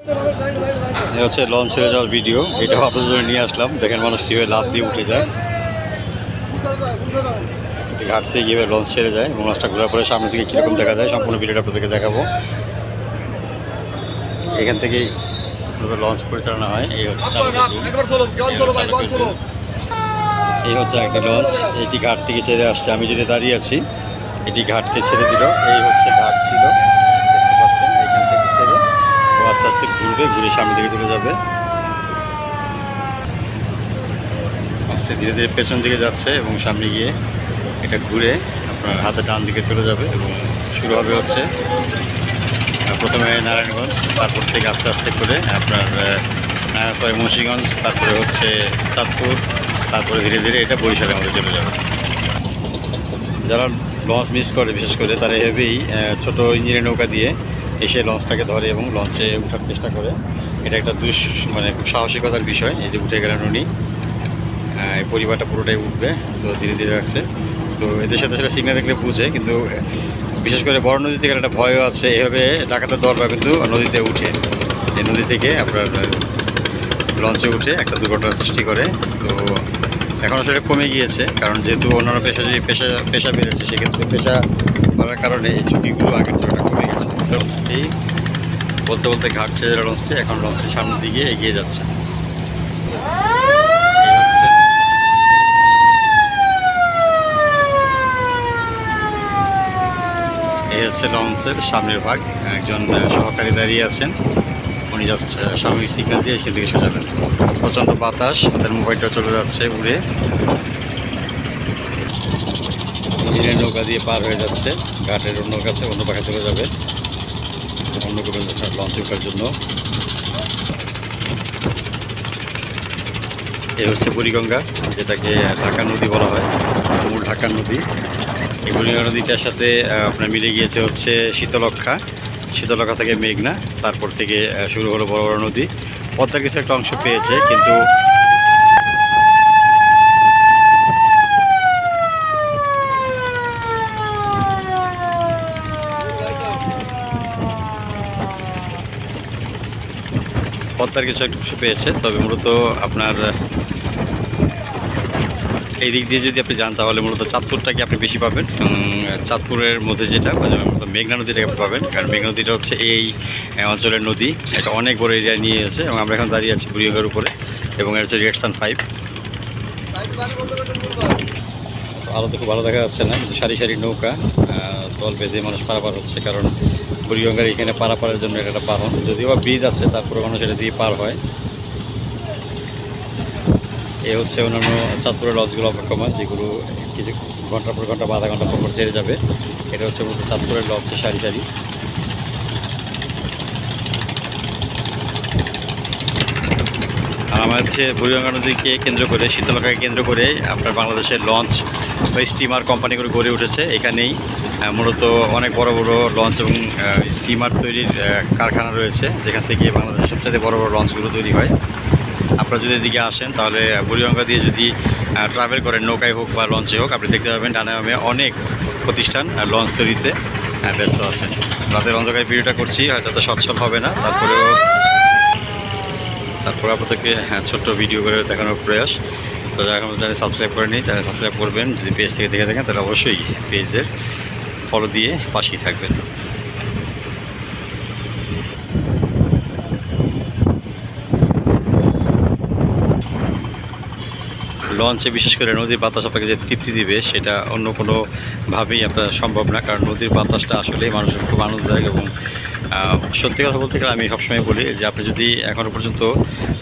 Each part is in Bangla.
এই হচ্ছে লঞ্চ ছেড়ে যাওয়ার ভিডিও এটাও আপনাদের জন্য নিয়ে আসলাম। দেখেন মানুষ কীভাবে লাভ দিয়ে উঠে যায়। এটি ঘাট থেকে কীভাবে লঞ্চ ছেড়ে যায়। এবং লঞ্চটা ঘোরার পরে সামনে থেকে কীরকম দেখা যায় সম্পূর্ণ ভিডিওটা আপনাদেরকে দেখাবো। এখান থেকেই মূলত লঞ্চ পরিচালনা হয়। এই হচ্ছে এই হচ্ছে একটা লঞ্চ এটি ঘাট থেকে ছেড়ে আসছে। আমি যেটা দাঁড়িয়ে আছি এটি ঘাটকে ছেড়ে দিল। এই হচ্ছে ঘাট ছিল দেখতে পাচ্ছেন এখান থেকে ছেড়ে ও আস্তে আস্তে ঘুরবে ঘুরে যাবে। আস্তে ধীরে ধীরে পেছন দিকে যাচ্ছে এবং সামনে গিয়ে এটা ঘুরে আপনার হাতে ডান দিকে চলে যাবে এবং শুরু হবে হচ্ছে প্রথমে নারায়ণগঞ্জ, তারপর থেকে আস্তে আস্তে করে আপনার নারায়ণগঞ্জ, মুন্সিগঞ্জ, তারপরে হচ্ছে চাঁদপুর, তারপরে ধীরে ধীরে এটা বরিশালের মধ্যে চলে যাবে। যারা লঞ্চ মিস করে, বিশেষ করে তারা এভাবেই ছোট ইঞ্জিনের নৌকা দিয়ে এসে লঞ্চটাকে ধরে এবং লঞ্চে ওঠার চেষ্টা করে। এটা একটা দুঃ মানে খুব সাহসিকতার বিষয়, এই যে উঠে গেলেন উনি। এই পরিবারটা পুরোটাই উঠবে, তো ধীরে ধীরে রাখছে। তো এদের সাথে সেটা সিগনাল দেখলে বুঝে, কিন্তু বিশেষ করে বড় নদীতে গেলে একটা ভয়ও আছে। এভাবে ডাকাতের দলরা কিন্তু নদীতে উঠে। এই নদী থেকে আপনার লঞ্চে উঠে একটা দুর্ঘটনার সৃষ্টি করে। তো এখন আসলে কমে গিয়েছে, কারণ যেহেতু অন্যান্য পেশা যদি পেশা পেশা বেড়েছে, সেক্ষেত্রে পেশা করার কারণে এই ঝুঁকিগুলো আগের তুলনায় কমে গেছে। বলতে বলতে ঘাট ছেড়ে লঞ্চটি এখন লঞ্চটির সামনের দিকে, এগিয়ে যাচ্ছে। এই হচ্ছে লঞ্চের সামনের ভাগ। একজন সহকারী দাঁড়িয়ে আছেন। উনি জাস্ট সাময়িক সিগন্যাল দিয়ে সেদিকে সাজাবেন। প্রচণ্ড বাতাস, হাতের মোবাইলটা চলে যাচ্ছে উড়ে। নৌকা দিয়ে পার হয়ে যাচ্ছে। ঘাটের অন্য কাছে, অন্য পাখে চলে যাবে। অন্য কোনো লঞ্চে ওঠার জন্য। এই হচ্ছে বুড়িগঙ্গা, যেটাকে ঢাকা নদী বলা হয়, মূল ঢাকা নদী। এই বুড়িগঙ্গা নদীটার সাথে আপনার মিলে গিয়েছে হচ্ছে শীতলক্ষা শীতলক্ষা থেকে মেঘনা, তারপর থেকে শুরু হলো বড় বড় নদী। পদ্মার কিছু একটা অংশ পেয়েছে, কিন্তু পদ্মার কিছু একটা অংশ পেয়েছে, তবে মূলত আপনার এই দিক দিয়ে যদি আপনি যান তাহলে মূলত চাঁদপুরটাকে আপনি বেশি পাবেন? চাঁদপুরের মধ্যে যেটা মেঘনা নদীটাকে আপনি পাবেন। কারণ মেঘনা নদীটা হচ্ছে এই অঞ্চলের নদী এটা অনেক বড় এরিয়া নিয়ে আছে, এবং আমরা এখন দাঁড়িয়ে আছি বুড়িগঙ্গার উপরে, এবং এটা হচ্ছে রেড সান ফাইভ আলোতে খুব ভালো দেখা যাচ্ছে না, কিন্তু সারি সারি নৌকা দল বেঁধে মানুষ পারাপার হচ্ছে, কারণ বুড়িগঙ্গার এখানে পারাপারের জন্য এটা একটা বাহন যদিও বা ব্রিজ আছে তারপরে মানুষ এটা দিয়ে পার হয়। এ হচ্ছে অন্যান্য চাঁদপুরের লঞ্চগুলো অপেক্ষমান, যেগুলো কিছু ঘণ্টার পর ঘণ্টা বা আধা ঘণ্টা পর ছেড়ে যাবে। এটা হচ্ছে মূলত চাঁদপুরের লঞ্চের সারি সারি। আমার হচ্ছে বুড়িগঙ্গা নদীকে কেন্দ্র করে, শীতলকাকে কেন্দ্র করে আপনার বাংলাদেশের লঞ্চ বা স্টিমার কোম্পানিগুলো গড়ে উঠেছে, এখানেই মূলত অনেক বড় বড় লঞ্চ এবং স্টিমার তৈরির কারখানা রয়েছে, যেখান থেকে বাংলাদেশের সবচেয়ে বড় বড় লঞ্চগুলো তৈরি হয়। আপনারা যদি এদিকে আসেন, তাহলে বুড়িগঙ্গা দিয়ে যদি ট্রাভেল করেন, নৌকায় হোক বা লঞ্চে হোক, আপনি দেখতে পাবেন ডানে বামে অনেক প্রতিষ্ঠান লঞ্চ তৈরিতে ব্যস্ত আছে রাতের অন্ধকারে ভিডিওটা করছি, হয়তো তো সচ্ছল হবে না, তারপরেও, তারপর আপনাদেরকে হ্যাঁ ছোট্ট ভিডিও করে দেখানোর প্রয়াস। তো যারা এখন চ্যানেল সাবস্ক্রাইব করেনি চ্যানেল সাবস্ক্রাইব করবেন। যদি পেজ থেকে দেখে থাকেন, তাহলে অবশ্যই পেজের ফলো দিয়ে পাশেই থাকবেন। লঞ্চে বিশেষ করে নদীর বাতাস আপনাকে যে তৃপ্তি দিবে, সেটা অন্য কোনোভাবেই আপনার সম্ভব না। কারণ নদীর বাতাসটা আসলেই মানুষের খুব আনন্দদায়ক এবং সত্যি কথা বলতে গেলে আমি সবসময় বলি যে আপনি যদি এখনও পর্যন্ত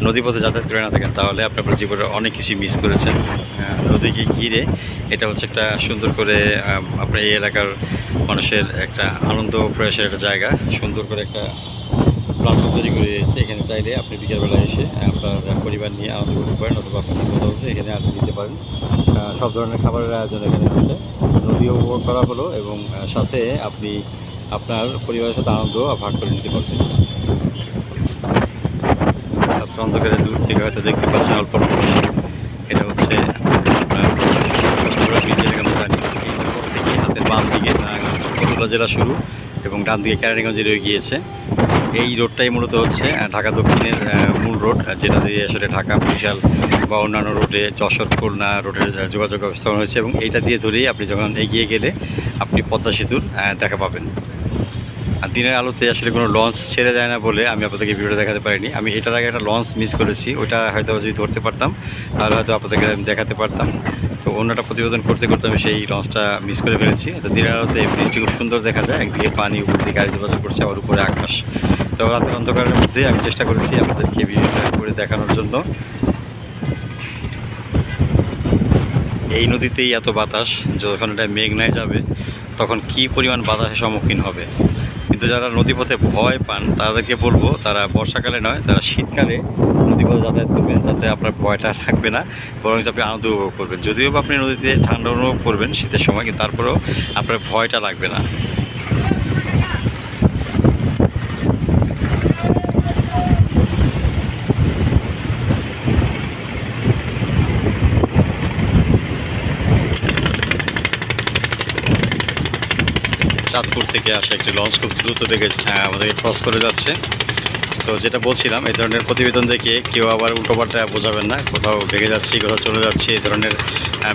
নদীপথে যাতায়াত করে না থাকেন, তাহলে আপনি আপনার জীবনে অনেক কিছু মিস করেছেন। নদীকে ঘিরে এটা হচ্ছে একটা সুন্দর করে আপনার এই এলাকার মানুষের একটা আনন্দ প্রয়াসের একটা জায়গা। সুন্দর করে একটা প্ল্যাটফর্ম তৈরি করে দিয়েছে। এখানে চাইলে আপনি বিকেলবেলা এসে আপনার পরিবার নিয়ে আনন্দ করতে পারেন অথবা কোথাও এখানে আড্ডা দিতে পারেন। সব ধরনের খাবারের আয়োজন এখানে আছে। নদীও উপভোগ করা হলো এবং সাথে আপনি আপনার পরিবারের সাথে আনন্দ ভাগ করে নিতে পারবেন অন্ধকারে দূর থেকে হয়তো দেখতে পাচ্ছেন অল্প এটা হচ্ছে বাম দিকে নারায়ণগঞ্জ জেলা শুরু এবং ডান দিকে কেরানীগঞ্জে রয়ে গিয়েছে। এই রোডটাই মূলত হচ্ছে ঢাকা দক্ষিণের মূল রোড যেটা দিয়ে আসলে ঢাকা, বরিশাল বা অন্যান্য রোডে যশোর, খুলনা রোডের যোগাযোগ ব্যবস্থা করা হয়েছে এবং এইটা দিয়ে ধরেই আপনি যখন এগিয়ে গেলে আপনি পদ্মা সেতুর দেখা পাবেন। আর দিনের আলোতে আসলে কোনো লঞ্চ ছেড়ে যায় না বলে আমি আপনাদেরকে ভিডিওটা দেখাতে পারিনি। আমি এটার আগে একটা লঞ্চ মিস করেছি ওইটা হয়তো যদি ধরতে পারতাম, তাহলে হয়তো আপনাদেরকে আমি দেখাতে পারতাম। তো অন্যটা প্রতিবেদন করতে করতে আমি সেই লঞ্চটা মিস করে ফেলেছি। তো দিনের আলোতে বৃষ্টি খুব সুন্দর দেখা যায় একদিকে পানি, উপর দিকে গাড়ি চলাচল করছে, আবার উপরে আকাশ। তো রাতের অন্ধকারের মধ্যে আমি চেষ্টা করেছি আপনাদেরকে ভিডিওটা করে দেখানোর জন্য। এই নদীতেই এত বাতাস, যখন এটা মেঘনায় যাবে, তখন কি পরিমাণ বাতাসের সম্মুখীন হবে? কিন্তু যারা নদীপথে ভয় পান, তাদেরকে বলব তারা বর্ষাকালে নয়, তারা শীতকালে নদীপথে যাতায়াত করবেন। তাতে আপনার ভয়টা থাকবে না, বরং আপনি আনন্দ উপভোগ করবেন। যদিও আপনি নদীতে ঠান্ডা অনুভব করবেন শীতের সময়, কিন্তু তারপরেও আপনার ভয়টা লাগবে না। চাঁদপুর থেকে আসা একটি লঞ্চ খুব দ্রুত দেখে আমাদেরকে ক্রস করে যাচ্ছে। তো যেটা বলছিলাম, এই ধরনের প্রতিবেদন দেখে কেউ আবার উল্টোপাল্টা বোঝাবেন না, কোথাও ভেঙে যাচ্ছি, কোথাও চলে যাচ্ছি, এই ধরনের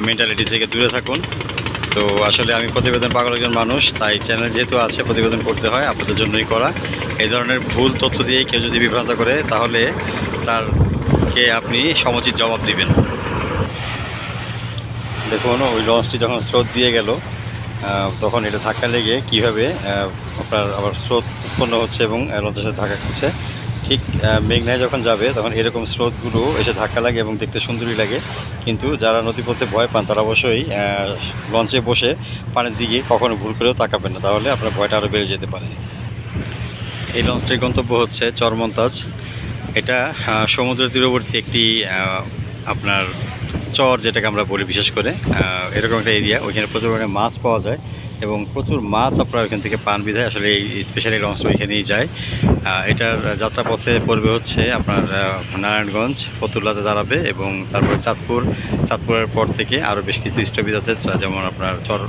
মেন্টালিটি থেকে দূরে থাকুন। তো আসলে আমি প্রতিবেদন পাগল একজন মানুষ, তাই চ্যানেল যেহেতু আছে, প্রতিবেদন করতে হয়, আপনাদের জন্যই করা। এই ধরনের ভুল তথ্য দিয়ে কেউ যদি বিভ্রান্ত করে, তাহলে তারকে আপনি সমুচিত জবাব দিবেন। দেখুন, ওই লঞ্চটি যখন স্রোত দিয়ে গেল তখন এটা ধাক্কা লেগে কীভাবে আপনার আবার স্রোত উৎপন্ন হচ্ছে এবং লঞ্চের সাথে ধাক্কা খাচ্ছে। ঠিক মেঘনায় যখন যাবে, তখন এরকম স্রোতগুলো এসে ধাক্কা লাগে এবং দেখতে সুন্দরই লাগে। কিন্তু যারা নদীপথে ভয় পান, তারা অবশ্যই লঞ্চে বসে পানির দিকে কখনো ভুল করেও তাকাবেন না। তাহলে আপনার ভয়টা আরও বেড়ে যেতে পারে। এই লঞ্চটির গন্তব্য হচ্ছে চরমন্তাজ। এটা সমুদ্র তীরবর্তী একটি আপনার চর যেটাকে আমরা বলি বিশেষ করে এরকম একটা এরিয়া ওইখানে প্রচুর পরিমাণে মাছ পাওয়া যায় এবং প্রচুর মাছ আপনারা ওইখান থেকে পান বিধায় আসলে এই স্পেশালি লঞ্চটা ওইখানেই যায়। এটার যাত্রাপথে পড়বে হচ্ছে আপনার নারায়ণগঞ্জ, ফতুল্লাতে দাঁড়াবে এবং তারপরে চাঁদপুর, চাঁদপুরের পর থেকে আরও বেশ কিছু স্টপেজ আছে যেমন আপনার চর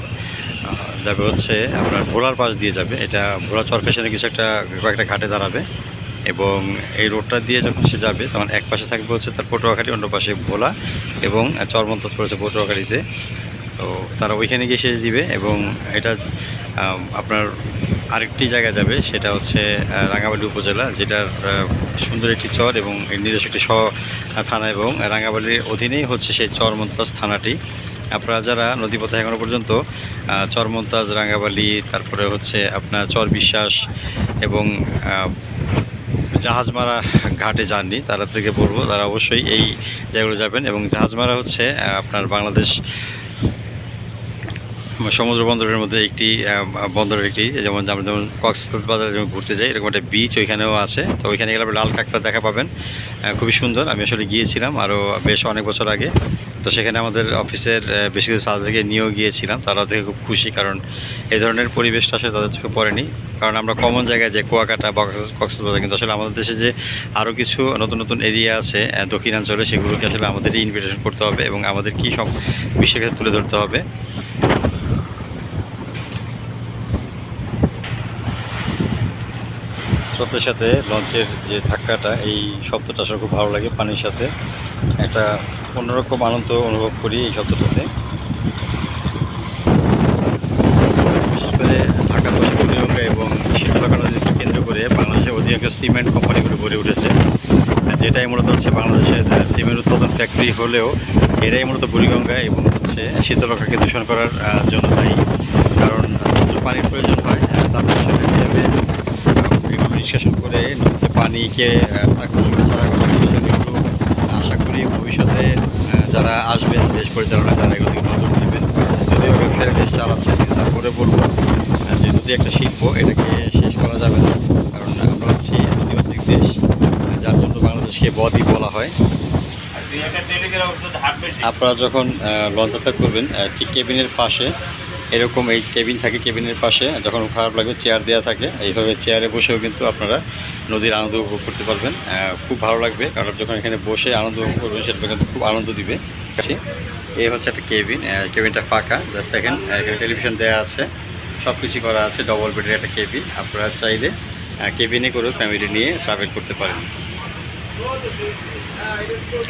যাবে হচ্ছে আপনার ভোলার পাশ দিয়ে যাবে। এটা ভোলা চরফেশনে কিছু একটা, কয়েকটা ঘাটে দাঁড়াবে। এবং এই রোডটা দিয়ে যখন সে যাবে, তখন এক পাশে থাকবে হচ্ছে তার পটুয়াখালী, অন্য পাশে ভোলা এবং চরমন্তাজ পড়েছে পটুয়াখালীতে। তো তারা ওইখানে গিয়ে শেষ দিবে এবং এটা আপনার আরেকটি জায়গায় যাবে, সেটা হচ্ছে রাঙ্গামাটি উপজেলা, যেটার সুন্দর একটি চর এবং এর নিজস্ব একটি স্ব থানা এবং রাঙ্গামাটির অধীনেই হচ্ছে সেই চরমন্তাজ থানাটি। আপনারা যারা নদীপথে এখনও পর্যন্ত চরমন্তাজ রাঙ্গাবালি তারপরে হচ্ছে আপনার চর বিশ্বাস এবং জাহাজমারা ঘাটে যাননি, তারা থেকে বলব তারা অবশ্যই এই জায়গাগুলো যাবেন এবং জাহাজমারা হচ্ছে আপনার বাংলাদেশ সমুদ্র বন্দরের মধ্যে একটি বন্দরের একটি, যেমন আমরা যেমন কক্সবাজারে যেমন ঘুরতে যাই, এরকম একটা বিচ ওইখানেও আছে। তো ওইখানে গেলে লাল কাঁকড়া দেখা পাবেন খুবই সুন্দর। আমি আসলে গিয়েছিলাম আরও বেশ অনেক বছর আগে। তো সেখানে আমাদের অফিসের বেশ কিছু সাথে নিয়েও গিয়েছিলাম। তারা থেকে খুব খুশি কারণ এই ধরনের পরিবেশটা আসলে তাদের চোখে পড়েনি। কারণ আমরা কমন জায়গায় যে কুয়াকাটা কক্সবাজার, কিন্তু আসলে আমাদের দেশে যে আরও কিছু নতুন নতুন এরিয়া আছে দক্ষিণাঞ্চলে, সেগুলোকে আসলে আমাদেরই ইনভিটেশন করতে হবে এবং আমাদের কী সব বিশ্বের কাছে তুলে ধরতে হবে। স্রোতের সাথে লঞ্চের যে ধাক্কাটা, এই শব্দটা আসলে খুব ভালো লাগে পানির সাথে। একটা অন্যরকম আনন্দ অনুভব করি এই শব্দটাতে বিশেষ করে ঢাকা এবং নদীকে কেন্দ্র করে বাংলাদেশের অধিকাংশ সিমেন্ট কোম্পানিগুলো গড়ে উঠেছে। যেটাই মূলত হচ্ছে বাংলাদেশের সিমেন্ট উৎপাদন ফ্যাক্টরি হলেও এরাই মূলত বুড়িগঙ্গা এবং হচ্ছে শীতলকাকে দূষণ করার জন্য দায়ী। কারণ প্রচুর পানির প্রয়োজন হয় তাদের সেটা নিষ্কাশন করে নদীতে পানিকে আকর্ষণ ছাড়া আশা করি ভবিষ্যতে যারা আসবেন দেশ পরিচালনায় তারা এগুলো নজর দেবেন। যদিও ব্যবসায়ী দেশ চালাচ্ছে তারপরে বলব যে নদী একটা শিল্প এটাকে শেষ করা যাবে না। কারণ আমরা হচ্ছি নদীমাতৃক দেশ যার জন্য বাংলাদেশকে বদ্বীপ বলা হয়। আপনারা যখন লঞ্চ যাতায়াত করবেন ঠিক কেবিনের পাশে এরকম এই কেবিন থাকে কেবিনের পাশে, যখন খারাপ লাগবে চেয়ার দেওয়া থাকে, এইভাবে চেয়ারে বসেও কিন্তু আপনারা নদীর আনন্দ উপভোগ করতে পারবেন। খুব ভালো লাগবে, কারণ যখন এখানে বসে আনন্দ উপভোগ করবেন, সেটা কিন্তু খুব আনন্দ দিবে। আছে এই হচ্ছে একটা কেবিন কেবিনটা ফাঁকা, জাস্ট দেখেন এখানে টেলিভিশন দেওয়া আছে সব কিছু করা আছে ডবল বেডের একটা কেবিন। আপনারা চাইলে কেবিনে করেও ফ্যামিলি নিয়ে ট্রাভেল করতে পারেন।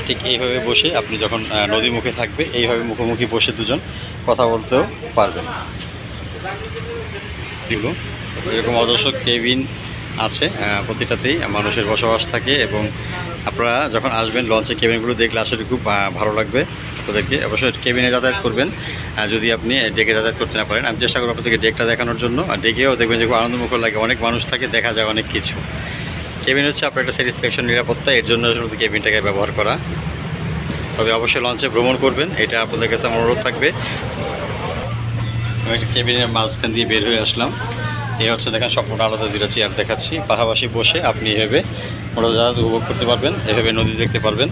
ঠিক এইভাবে বসে আপনি যখন নদী মুখে থাকবে, এইভাবে মুখোমুখি বসে দুজন কথা বলতেও পারবেন। এরকম অজস্র কেবিন আছে প্রতিটাতেই মানুষের বসবাস থাকে এবং আপনারা যখন আসবেন লঞ্চে কেবিনগুলো দেখলে আসলে খুব ভালো লাগবে আপনাদেরকে। অবশ্যই কেবিনে যাতায়াত করবেন। যদি আপনি ডেকে যাতায়াত করতে না পারেন, আমি চেষ্টা করব আপনাদেরকে ডেকটা দেখানোর জন্য। আর ডেকেও দেখবেন যে খুব আনন্দমুখর লাগে, অনেক মানুষ থাকে, দেখা যায় অনেক কিছু। কেবিন হচ্ছে আপনার একটা স্যাটিসফ্যাকশন নিরাপত্তা, এর জন্য কেবিনটাকে ব্যবহার করা। তবে অবশ্যই লঞ্চে ভ্রমণ করবেন, এটা আপনাদের কাছে আমার অনুরোধ থাকবে। আমি একটা কেবিনের মাঝখান দিয়ে বের হয়ে আসলাম। এই হচ্ছে দেখেন সম্পূর্ণ আলাদা দুটা চেয়ার দেখাচ্ছি। পাশাপাশি বসে আপনি এভাবে উড়োজাহাজ উপভোগ করতে পারবেন, এভাবে নদী দেখতে পারবেন।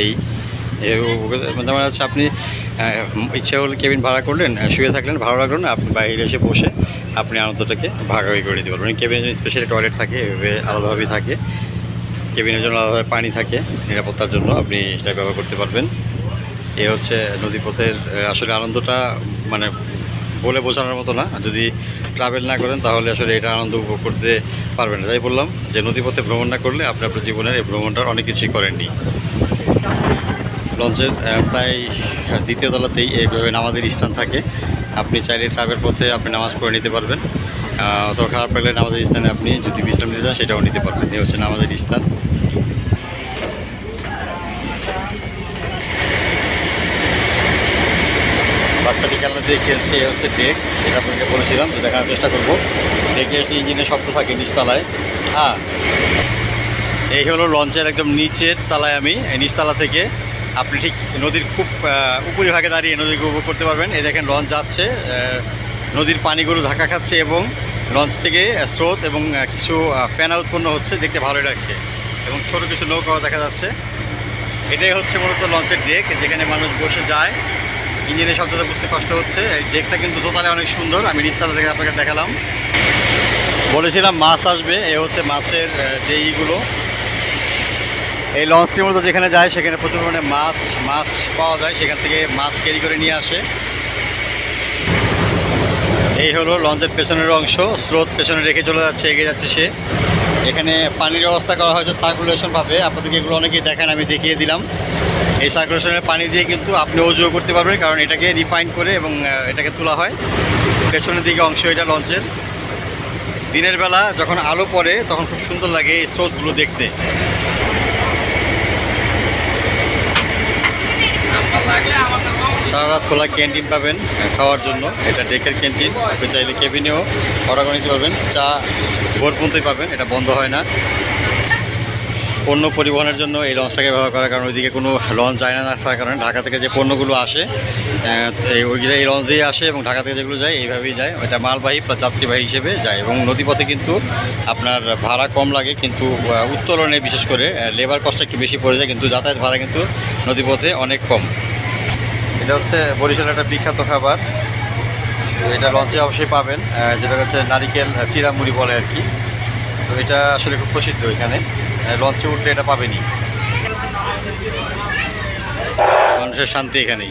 এই যেমন হচ্ছে আপনি ইচ্ছে হলে কেবিন ভাড়া করলেন শুয়ে থাকলেন ভালো লাগল না আপনি বাইরে এসে বসে আপনি আনন্দটাকে ভাগাভাগি করে দিতে পারবেন। কেবিনের জন্য স্পেশালি টয়লেট থাকে, এভাবে আলাদাভাবেই থাকে। কেবিনের জন্য আলাদাভাবে পানি থাকে, নিরাপত্তার জন্য আপনি সেটা ব্যবহার করতে পারবেন। এ হচ্ছে নদীপথের আসলে আনন্দটা মানে বলে বোঝানোর মতো না। যদি ট্রাভেল না করেন তাহলে আসলে এটা আনন্দ উপভোগ করতে পারবেন তাই বললাম যে নদীপথে ভ্রমণ না করলে আপনি আপনার জীবনের এই ভ্রমণটার অনেক কিছুই করেননি। লঞ্চের প্রায় দ্বিতীয় তলাতেই এইভাবে নামাজের স্থান থাকে। আপনি চাইলে ট্রাভেল পথে আপনি নামাজ পড়ে নিতে পারবেন। অথবা খারাপ লাগলে নামাজের স্থানে আপনি যদি বিশ্রাম নিতে চান, সেটাও নিতে পারবেন। এই হচ্ছে নামাজের স্থান। বাচ্চাটি খেলনা দিয়ে খেলছে, এ হচ্ছে ডেক। যেটা আপনাকে বলেছিলাম যে দেখানোর চেষ্টা করব। ডেকে এসে ইঞ্জিনের শব্দ থাকে নিচতলায়। হ্যাঁ এই হলো লঞ্চের একদম নিচের তলায় আমি নিচতলা থেকে আপনি ঠিক নদীর খুব উপরিভাগে দাঁড়িয়ে নদীকে উপভোগ করতে পারবেন। এই দেখেন লঞ্চ যাচ্ছে নদীর পানিগুলো ধাক্কা খাচ্ছে এবং লঞ্চ থেকে স্রোত এবং কিছু ফেনা উৎপন্ন হচ্ছে, দেখতে ভালোই লাগছে এবং ছোট কিছু নৌকাও দেখা যাচ্ছে। এটাই হচ্ছে মূলত লঞ্চের ডেক, যেখানে মানুষ বসে যায়। ইঞ্জিনের শব্দটা বুঝতে কষ্ট হচ্ছে। এই ডেকটা কিন্তু দোতলায় অনেক সুন্দর। আমি নিচতলা থেকে আপনাকে দেখালাম। বলেছিলাম মাছ আসবে, এ হচ্ছে মাছের যে ইগুলো। এই লঞ্চটির মতো যেখানে যায়, সেখানে প্রচুর পরিমাণে মাছ মাছ পাওয়া যায়, সেখান থেকে মাছ ক্যারি করে নিয়ে আসে। এই হলো লঞ্চের পেছনের অংশ, স্রোত পেছনে রেখে চলে যাচ্ছে, এগিয়ে যাচ্ছে সে। এখানে পানির ব্যবস্থা করা হয়েছে সার্কুলেশন ভাবে, আপনাদেরকে এগুলো অনেকেই দেখেন, আমি দেখিয়ে দিলাম। এই সার্কুলেশনের পানি দিয়ে কিন্তু আপনি অজুও করতে পারবেন, কারণ এটাকে রিফাইন করে এবং এটাকে তোলা হয়। পেছনের দিকে অংশ এটা লঞ্চের দিনের বেলা যখন আলো পড়ে, তখন খুব সুন্দর লাগে এই স্রোতগুলো দেখতে। সারা রাত খোলা ক্যান্টিন পাবেন, খাওয়ার জন্য। এটা ডেকের ক্যান্টিন, আপনি চাইলে কেবিনেও অর্ডার করে নিতে পারবেন। চা ভোর পর্যন্তই পাবেন, এটা বন্ধ হয় না। পণ্য পরিবহনের জন্য এই লঞ্চটাকে ব্যবহার করার কারণ ওইদিকে কোনো লঞ্চ যায় না থাকার কারণে ঢাকা থেকে যে পণ্যগুলো আসে ওইগুলো এই লঞ্চ দিয়ে আসে এবং ঢাকা থেকে যেগুলো যায় এইভাবেই যায়। ওইটা মালবাহী প্লাস যাত্রীবাহী হিসেবে যায় এবং নদীপথে কিন্তু আপনার ভাড়া কম লাগে কিন্তু উত্তোলনে বিশেষ করে লেবার কষ্ট একটু বেশি পড়ে যায় কিন্তু যাতায়াত ভাড়া কিন্তু নদীপথে অনেক কম। এটা হচ্ছে বরিশালের একটা বিখ্যাত খাবার। এটা লঞ্চে অবশ্যই পাবেন যেটা হচ্ছে নারিকেল আহ, চিড়ামুড়ি বলে আর কি। তো এটা আসলে খুব প্রসিদ্ধ এখানে। লঞ্চে উঠলে এটা পাবেনই। মানুষের শান্তি এখানেই।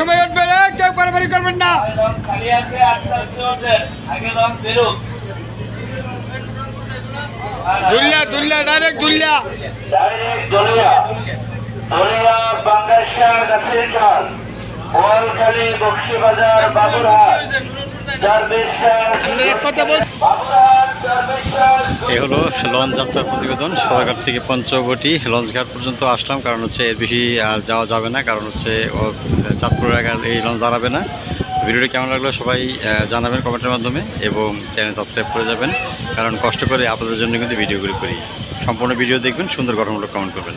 সবাই উঠবে কেউ পারাপারি করবেন না। দুল্লা দুল্লা ডাইরেক্ট দুল্লা ডাইরেক্ট বাতাসা গাছের খাল বোয়ালখালী বক্সিবাজার বাবুরহাট। এই হলো লঞ্চ যাত্রার প্রতিবেদন। সদরঘাট থেকে পঞ্চবটি লঞ্চ ঘাট পর্যন্ত আসলাম। কারণ হচ্ছে এর বেশি আর যাওয়া যাবে না। কারণ হচ্ছে ও আর এই লঞ্চ দাঁড়াবে না। ভিডিওটি কেমন লাগল সবাই জানাবেন কমেন্টের মাধ্যমে এবং চ্যানেল সাবস্ক্রাইব করে যাবেন। কারণ কষ্ট করে আপনাদের জন্য কিন্তু ভিডিওগুলি করি। সম্পূর্ণ ভিডিও দেখবেন সুন্দর গঠনমূলক কমেন্ট করবেন।